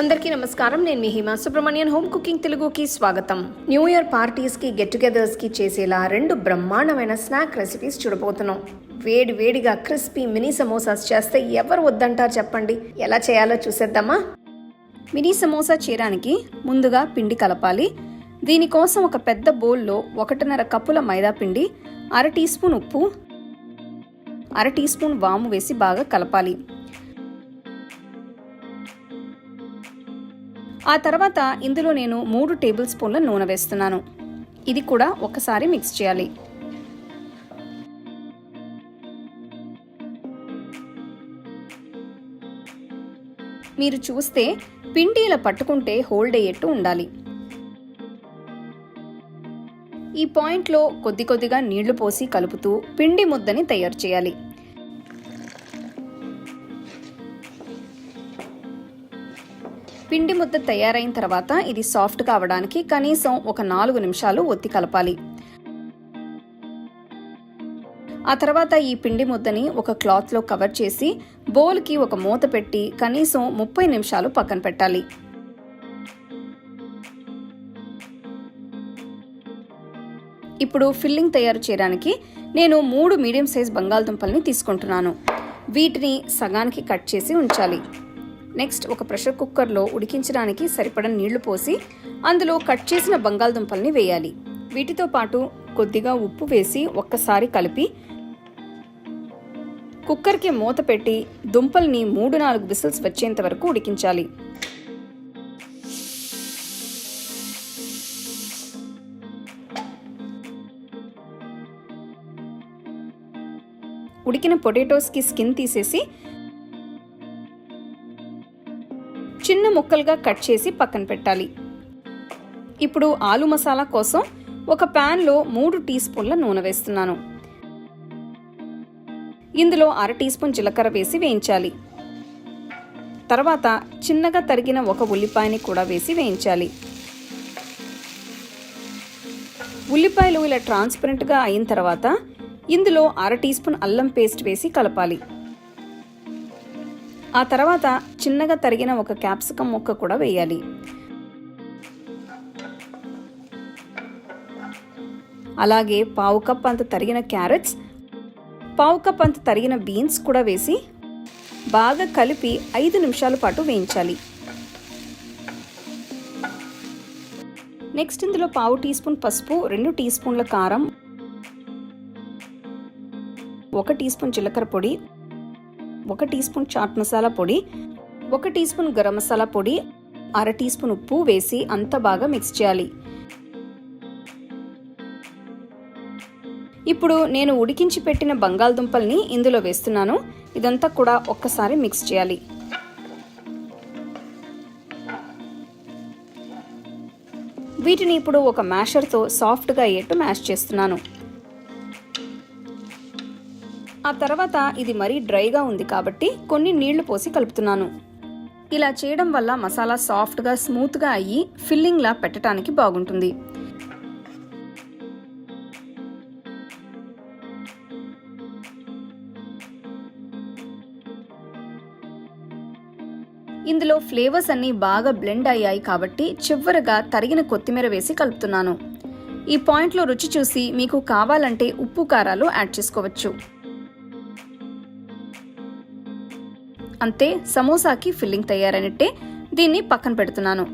అందరికీ నమస్కారం. నేను మీ హిమా సుబ్రహ్మణ్యన్. హోమ్ కుకింగ్ తెలుగుకి స్వాగతం. న్యూ ఇయర్ పార్టీస్కి గెట్ టుగెదర్స్కి చేసేలా రెండు బ్రహ్మాండమైన స్నాక్ రెసిపీస్ చూడబోతున్నాం. వేడి వేడిగా క్రిస్పీ మినీ సమోసాస్ చేస్తే ఎవరు వద్దంటారు చెప్పండి. ఎలా చేయాలో చూసేద్దామా? మినీ సమోసా చేయడానికి ముందుగా పిండి కలపాలి. దీనికోసం ఒక పెద్ద బౌల్లో ఒకటిన్నర కప్పుల మైదా పిండి అర టీ స్పూన్ ఉప్పు అర టీ స్పూన్ వాము వేసి బాగా కలపాలి. ఆ తర్వాత ఇందులో నేను మూడు టేబుల్ స్పూన్ల నూనె వేస్తున్నాను. ఇది కూడా ఒకసారి మిక్స్ చేయాలి. మీరు చూస్తే పిండి ఇలా పట్టుకుంటే హోల్డ్ అయ్యేట్టు ఉండాలి. ఈ పాయింట్లో కొద్ది కొద్దిగా నీళ్ళు పోసి కలుపుతూ పిండి ముద్దని తయారు చేయాలి. పిండి ముద్ద తయారైన తర్వాత ఇది సాఫ్ట్ కావడానికి కనీసం ఒక నాలుగు నిమిషాలు ఒత్తి కలపాలి. ఆ తర్వాత ఈ పిండి ముద్దని ఒక క్లాత్లో కవర్ చేసి బౌల్కి ఒక మూత పెట్టి కనీసం ముప్పై నిమిషాలు పక్కన పెట్టాలి. ఇప్పుడు ఫిల్లింగ్ తయారు చేయడానికి నేను మూడు మీడియం సైజ్ బంగాళదుంపల్ని తీసుకుంటున్నాను. వీటిని సగానికి కట్ చేసి ఉంచాలి. నెక్స్ట్ ఒక ప్రెషర్ కుక్కర్లో ఉడికించడానికి సరిపడ నీళ్ళు పోసి అందులో కట్ చేసిన బంగాళదుంపల్ని వేయాలి. వీటితో పాటు కొద్దిగా ఉప్పు వేసి ఒక్కసారి కలిపి కుక్కర్కి మూత పెట్టి దుంపల్ని మూడు నాలుగు విసిల్స్ వచ్చేంత వరకు ఉడికించాలి. ఉడికిన పొటాటోస్కి స్కిన్ తీసేసి చిన్న ముక్కలుగా కట్ చేసి పక్కన పెట్టాలి. ఇప్పుడు ఆలు మసాలా కోసం ఒక ప్యాన్లో మూడు టీ స్పూన్ల నూనె వేస్తున్నాను. ఇందులో అర టీ స్పూన్ జీలకర్ర వేసి వేయించాలి. తర్వాత చిన్నగా తరిగిన ఒక ఉల్లిపాయని కూడా వేసి వేయించాలి. ఉల్లిపాయలు ఇలా ట్రాన్స్పరెంట్గా అయిన తర్వాత ఇందులో అర టీ స్పూన్ అల్లం పేస్ట్ వేసి కలపాలి. ఆ తర్వాత చిన్నగా తరిగిన ఒక క్యాప్సికం ముక్క కూడా వేయాలి. అలాగే పావు కప్ అంత తరిగిన క్యారెట్స్ పావు కప్ అంత తరిగిన బీన్స్ కూడా వేసి బాగా కలిపి ఐదు నిమిషాల పాటు వేయించాలి. నెక్స్ట్ ఇందులో పావు టీ స్పూన్ పసుపు రెండు టీ స్పూన్ల కారం ఒక టీ స్పూన్ జీలకర్ర పొడి ఒక టీ స్పూన్ చాట్ మసాలా పొడి ఒక టీ స్పూన్ గరం మసాలా పొడి అర టీ స్పూన్ ఉప్పు వేసి అంత బాగా మిక్స్ చేయాలి. ఇప్పుడు నేను ఉడికించి పెట్టిన బంగాళదుంపల్ని ఇందులో వేస్తున్నాను. ఇదంతా కూడా ఒక్కసారి మిక్స్ చేయాలి. వీటిని ఇప్పుడు ఒక మ్యాషర్తో సాఫ్ట్గా అయ్యేట్టు మ్యాష్ చేస్తున్నాను. ఆ తర్వాత ఇది మరీ డ్రైగా ఉంది కాబట్టి కొన్ని నీళ్ళు పోసి కలుపుతున్నాను. ఇలా చేయడం వల్ల మసాలా సాఫ్ట్గా స్మూత్గా అయ్యి ఫిల్లింగ్లా పెట్టడానికి బాగుంటుంది. ఇందులో ఫ్లేవర్స్ అన్నీ బాగా బ్లెండ్ అయ్యాయి కాబట్టి చివరగా తరిగిన కొత్తిమీర వేసి కలుపుతున్నాను. ఈ పాయింట్లో రుచి చూసి మీకు కావాలంటే ఉప్పు కారాలు యాడ్ చేసుకోవచ్చు. అంతే సమోసాకి ఫిల్లింగ్ తయారైనట్టే దీన్ని పక్కన పెడుతున్నాను.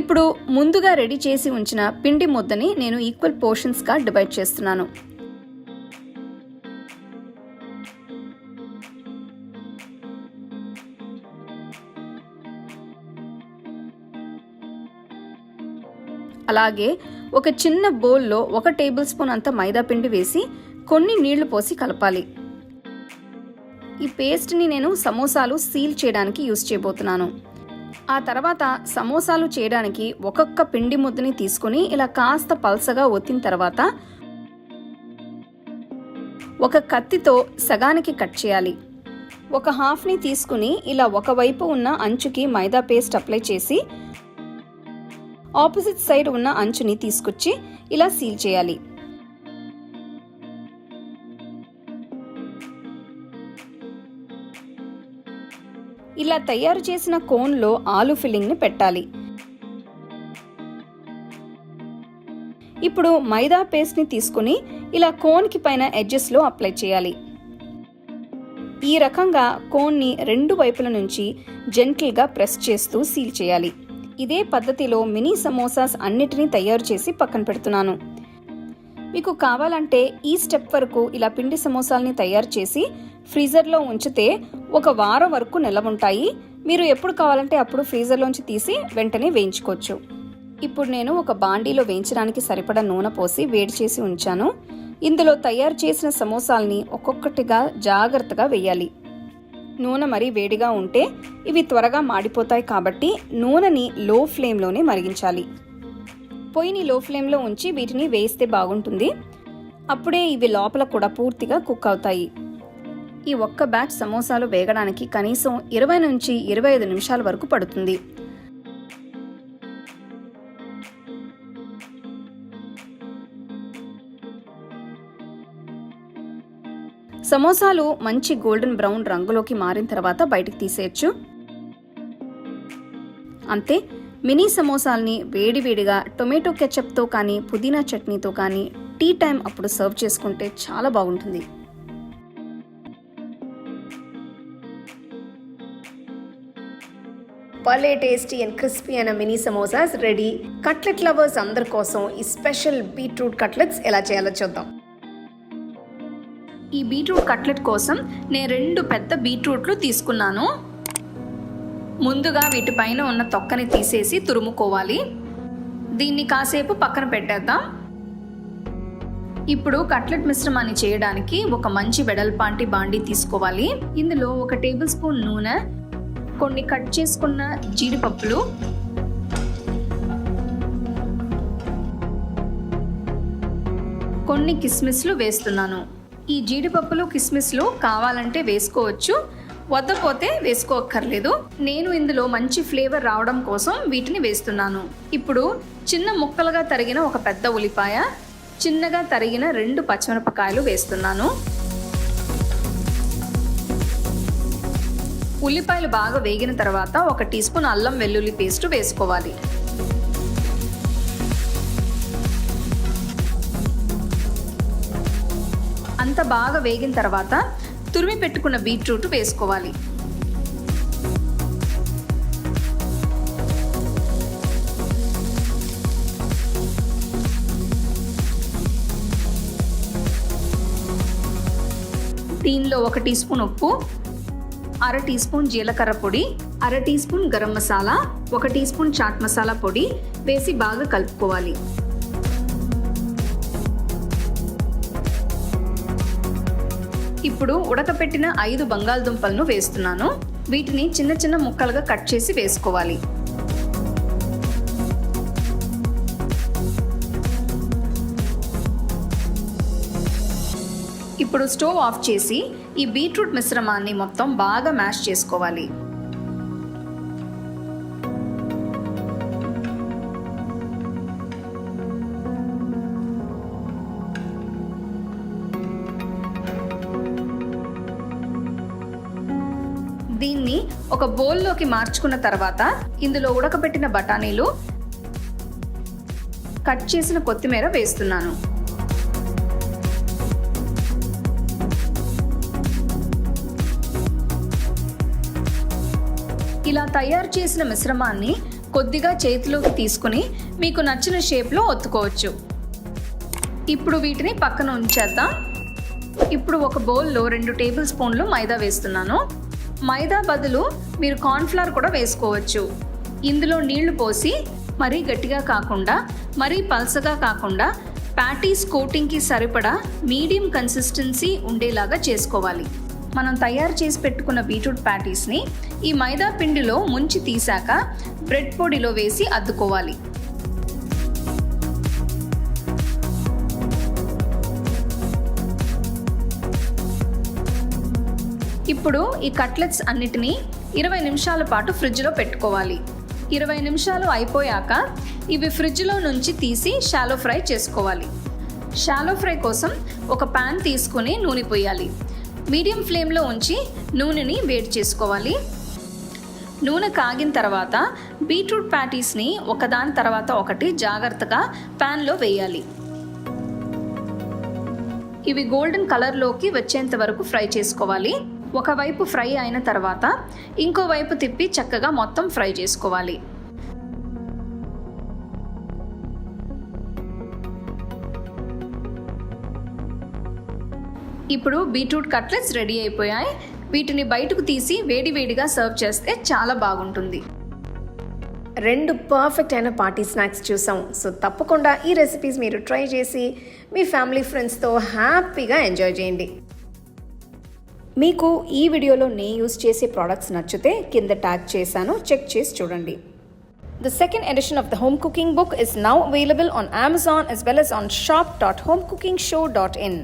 ఇప్పుడు ముందుగా రెడీ చేసి ఉంచిన పిండి ముద్దని నేను ఈక్వల్ పోర్షన్స్గా డివైడ్ చేస్తున్నాను. అలాగే ఒక చిన్న బౌల్లో ఒక టేబుల్ స్పూన్ అంత మైదా పిండి వేసి కొన్ని నీళ్ళు పోసి కలపాలి. ఈ పేస్ట్ని నేను సమోసాలు సీల్ చేయడానికి యూస్ చేయబోతున్నాను. ఆ తర్వాత సమోసాలు చేయడానికి ఒక్కొక్క పిండి ముద్దని తీసుకుని ఇలా కాస్త పల్సగా ఒత్తిన తర్వాత ఒక కత్తితో సగానికి కట్ చేయాలి. ఒక హాఫ్ని తీసుకుని ఇలా ఒకవైపు ఉన్న అంచుకి మైదా పేస్ట్ అప్లై చేసి ఆపోజిట్ సైడ్ ఉన్న అంచుని తీసుకొచ్చి ఇలా సీల్ చేయాలి. ఇలా తయారు చేసిన కోన్లో ఆలు ఫిల్లింగ్ని పెట్టాలి. ఇప్పుడు మైదా పేస్ట్ని తీసుకుని ఇలా కోన్కి పైన ఎడ్జెస్లో అప్లై చేయాలి. ఈ రకంగా కోన్ని రెండు వైపుల నుంచి జెంటిల్గా ప్రెస్ చేస్తూ సీల్ చేయాలి. ఇదే పద్ధతిలో మినీ సమోసాస్ అన్నిటినీ తయారు చేసి పక్కన పెడుతున్నాను. మీకు కావాలంటే ఈ స్టెప్ వరకు ఇలా పిండి సమోసాల్ని తయారు చేసి ఫ్రీజర్లో ఉంచితే ఒక వారం వరకు నిల్వ ఉంటాయి మీరు ఎప్పుడు కావాలంటే అప్పుడు ఫ్రీజర్లోంచి తీసి వెంటనే వేయించుకోవచ్చు. ఇప్పుడు నేను ఒక బాండీలో వేయించడానికి సరిపడా నూనె పోసి వేడి చేసి ఉంచాను. ఇందులో తయారు చేసిన సమోసాల్ని ఒక్కొక్కటిగా జాగ్రత్తగా వేయాలి. నూనె మరీ వేడిగా ఉంటే ఇవి త్వరగా మాడిపోతాయి కాబట్టి నూనెని లో ఫ్లేమ్లోనే మరిగించాలి. పొయ్యిని లో ఫ్లేమ్లో ఉంచి వీటిని వేస్తే బాగుంటుంది. అప్పుడే ఇవి లోపల కూడా పూర్తిగా కుక్ అవుతాయి. ఈ ఒక్క బ్యాచ్ సమోసాలు వేగడానికి కనీసం ఇరవై నుంచి ఇరవై ఐదు నిమిషాల వరకు పడుతుంది. సమోసాలు మంచి గోల్డెన్ బ్రౌన్ రంగులోకి మారిన తర్వాత బయటికి తీసేయచ్చు. అంతే మినీ సమోసాల్ని వేడివేడిగా టొమాటో కెచప్తో కానీ పుదీనా చట్నీతో కానీ టీ టైం అప్పుడు సర్వ్ చేసుకుంటే చాలా బాగుంటుంది. భలే టేస్టీ అండ్ క్రిస్పీ అయిన mini samosas ready. Cutlet lovers అందరి కోసం ఈ స్పెషల్ బీట్రూట్ కట్లెట్స్ ఎలా చేయాలో చూద్దాం. ఈ బీట్రూట్ కట్లెట్ కోసం నేను రెండు పెద్ద బీట్రూట్లు తీసుకున్నాను. ముందుగా వీటిపైన ఉన్న తొక్కని తీసేసి తురుముకోవాలి. దీన్ని కాసేపు పక్కన పెట్టేద్దాం. ఇప్పుడు కట్లెట్ మిశ్రమాన్ని చేయడానికి ఒక మంచి వెడల్పాంటి బాండి తీసుకోవాలి. ఇందులో ఒక టేబుల్ స్పూన్ నూనె కొన్ని కట్ చేసుకున్న జీడిపప్పులు. కొన్ని కిస్మిస్లు వేస్తున్నాను. ఈ జీడిపప్పులు కిస్మిస్లు కావాలంటే వేసుకోవచ్చు. వద్దపోతే వేసుకోక్కర్లేదు. నేను ఇందులో మంచి ఫ్లేవర్ రావడం కోసం వీటిని వేస్తున్నాను. ఇప్పుడు చిన్న ముక్కలుగా తరిగిన ఒక పెద్ద ఉల్లిపాయ చిన్నగా తరిగిన రెండు పచ్చిమిరపకాయలు వేస్తున్నాను. ఉల్లిపాయలు బాగా వేగిన తర్వాత ఒక టీ స్పూన్ అల్లం వెల్లుల్లి పేస్ట్ వేసుకోవాలి. అంత బాగా వేగిన తర్వాత తురిమి పెట్టుకున్న బీట్రూట్ వేసుకోవాలి. దీనిలో ఒక టీ స్పూన్ ఉప్పు అర టీ స్పూన్ జీలకర్ర పొడి అర టీ స్పూన్ గరం మసాలా ఒక టీ స్పూన్ చాట్ మసాలా పొడి వేసి బాగా కలుపుకోవాలి. ఇప్పుడు ఉడకపెట్టిన ఐదు బంగాళదుంపలను వేస్తున్నాను. వీటిని చిన్న చిన్న ముక్కలుగా కట్ చేసి వేసుకోవాలి. ఇప్పుడు స్టవ్ ఆఫ్ చేసి ఈ బీట్రూట్ మిశ్రమాన్ని మొత్తం బాగా మ్యాష్ చేసుకోవాలి. దీన్ని ఒక బౌల్లోకి మార్చుకున్న తర్వాత ఇందులో ఉడకబెట్టిన బఠానీలు కట్ చేసిన కొత్తిమీర వేస్తున్నాను. ఇలా తయారు చేసిన మిశ్రమాన్ని కొద్దిగా చేతిలోకి తీసుకుని మీకు నచ్చిన షేప్లో ఒత్తుకోవచ్చు. ఇప్పుడు వీటిని పక్కన ఉంచేద్దాం. ఇప్పుడు ఒక బౌల్లో రెండు టేబుల్ స్పూన్లు మైదా వేస్తున్నాను. మైదా బదులు మీరు కార్న్ఫ్లవర్ కూడా వేసుకోవచ్చు. ఇందులో నీళ్ళు పోసి మరీ గట్టిగా కాకుండా మరీ పల్సగా కాకుండా ప్యాటీస్ కోటింగ్కి సరిపడా మీడియం కన్సిస్టెన్సీ ఉండేలాగా చేసుకోవాలి. మనం తయారు చేసి పెట్టుకున్న బీట్రూట్ ప్యాటీస్ని ఈ మైదా పిండిలో ముంచి తీసాక బ్రెడ్ పొడిలో వేసి అద్దుకోవాలి. ఇప్పుడు ఈ కట్లెట్స్ అన్నిటినీ ఇరవై నిమిషాల పాటు ఫ్రిడ్జ్లో పెట్టుకోవాలి. ఇరవై నిమిషాలు అయిపోయాక ఇవి ఫ్రిడ్జ్లో నుంచి తీసి షాలో ఫ్రై చేసుకోవాలి. షాలో ఫ్రై కోసం ఒక ప్యాన్ తీసుకుని నూనె పోయాలి. మీడియం ఫ్లేమ్లో ఉంచి నూనెని వేడి చేసుకోవాలి. నూనె కాగిన తర్వాత బీట్రూట్ ప్యాటీస్ని ఒకదాని తర్వాత ఒకటి జాగ్రత్తగా ప్యాన్లో వేయాలి. ఇవి గోల్డెన్ కలర్లోకి వచ్చేంత వరకు ఫ్రై చేసుకోవాలి. ఒకవైపు ఫ్రై అయిన తర్వాత ఇంకోవైపు తిప్పి చక్కగా మొత్తం ఫ్రై చేసుకోవాలి. ఇప్పుడు బీట్రూట్ కట్లెట్స్ రెడీ అయిపోయాయి. వీటిని బయటకు తీసి వేడివేడిగా సర్వ్ చేస్తే చాలా బాగుంటుంది. రెండు పర్ఫెక్ట్ అయిన పార్టీ స్నాక్స్ చూసాం. సో తప్పకుండా ఈ రెసిపీస్ మీరు ట్రై చేసి మీ ఫ్యామిలీ ఫ్రెండ్స్తో హ్యాపీగా ఎంజాయ్ చేయండి. మీకు ఈ వీడియోలో నేను యూస్ చేసే ప్రోడక్ట్స్ నచ్చితే కింద ట్యాగ్ చేశాను చెక్ చేసి చూడండి. The second edition of the home cooking book is now available on Amazon as well as on shop.homecookingshow.in.